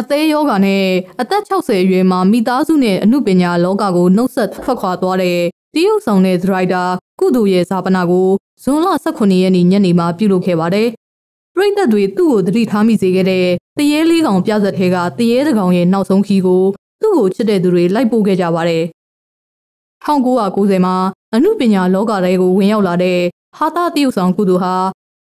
အသေးယောဂနဲ့အသက်60အရွယ်မှာမိသားစုနဲ့အမှုပညာလောကကိုနှုတ်ဆက်ထွက်ခွာသွားတဲ့တရုတ်ဆောင်တဲ့ဒရိုက်တာကုသူရဲ့ဇာပနာကိုဇွန်လ18ရက်နေ့ညနေမှာပြုလုပ်ခဲ့ပါတယ်။ပြည်သက်တွေသူ့ကိုတတိထားမိစေခဲ့တဲ့တရေလေးကောင်ပြသက်ထဲကတရေတကောင်ရဲ့နောက်ဆုံးခီးကိုသူ့ကိုချစ်တဲ့သူတွေလိုက်ပို့ခဲ့ကြပါတယ်။1990မှာအမှုပညာလောကတွေကိုဝင်ရောက်လာတဲ့ဟာတာတရုတ်ဆောင်ကုသူဟာ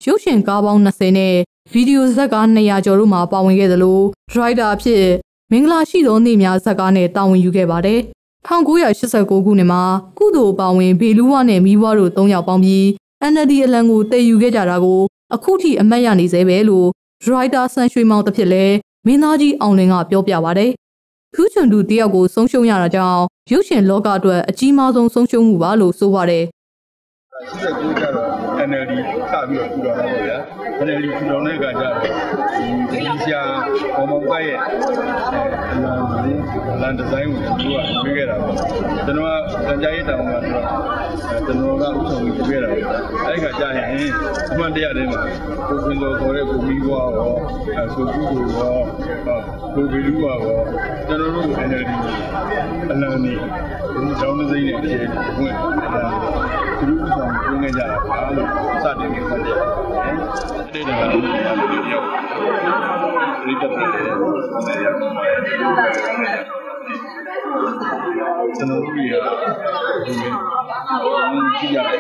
ရုပ်ရှင်ကားပေါင်း20နဲ့ဗီဒီယိုဇက်ကား200ကျော်တို့မှာပါဝင်ခဲ့သလိုဒရိုက်တာအဖြစ်မင်္ဂလာရှိသောနေ့များဇက်ကားနဲ့တာဝန်ယူခဲ့ပါတယ်။1989ခုနှစ်မှာကုသိုလ်ပါဝင်ဘေလူးဝနဲ့မီးဘွားတို့၃ယောက်ပေါင်းပြီး NLD အလံကိုတည်ယူခဲ့ကြတာကိုအခုထိအမတ်ရနေသေးပဲလို့ဒရိုက်တာဆန်ရွှေမောင်တစ်ဖြစ်လဲမင်းသားကြီးအောင်လင်းကပြောပြပါတယ်။ခူးချွန်သူတယောက်ကိုဆုံးရှုံးရတာကြောင့်ရုပ်ရှင်လောကအတွက်အကြီးမားဆုံးဆုံးရှုံးမှုပါလို့ဆိုပါတယ်။ 89ကျတော့ NLD စပြီးတော့ထူထောင်တာပေါ့ဗျာ NLD ထူထောင်တဲ့အခါကျတော့ဒီဆရာဘောမောင်ကရဲ့အလံလေးလန်ဒီဇိုင်းကိုသူကရွေးခဲ့တာပေါ့ကျွန်တော်ကတန်ကြားရေးတောင်မှာဆိုတော့ကျွန်တော်ကဥဆောင်ပြီးရွေးခဲ့တာပေါ့အဲ့ဒီခါကျရင်အမှန်တရားတွေမှာကိုခွင်တော်ခေါ်တဲ့ကိုမီးဘွားရောဆိုကူကိုရောကိုဗီလူရောကျွန်တော်တို့ NLD အလံနေဒီကျောင်းစိမ့်နဲ့အခြေဝင် သူတို့ဆောင်ပြုနေကြတာပါလို့စတင်နေတယ်တဲ့တယ်ကတော့ဒီရောက်ဒီတက်တယ်ကျွန်တော်တို့ရဒီကြည့်ရတယ်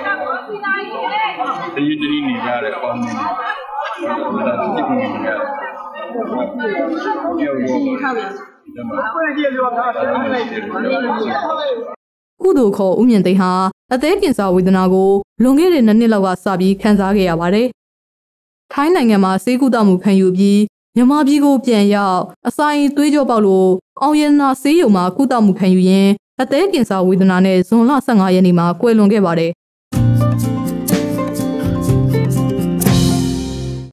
တည်တည်နေကြတဲ့အပေါင်းတွေဒါကြည့်နေကြတယ်ပြောရောကုသိုလ်ခေါ်ဦးမြင့်သိန်းဟာ အသေးကင်ဆာဝေဒနာကိုလွန်ခဲ့တဲ့နှစ်နှစ်လောက်ကစပြီးခံစားခဲ့ရပါတယ်။ထိုင်းနိုင်ငံမှာဆေးကုသမှုခံယူပြီးမြန်မာပြည်ကိုပြန်ရောက်အစာရင်သွေးကြောပေါက်လို့အောင်ရနာဆေးရုံမှာကုသမှုခံယူရင်းအသေးကင်ဆာဝေဒနာနဲ့ဇွန်လ15ရက်နေ့မှာကွယ်လွန်ခဲ့ပါတယ်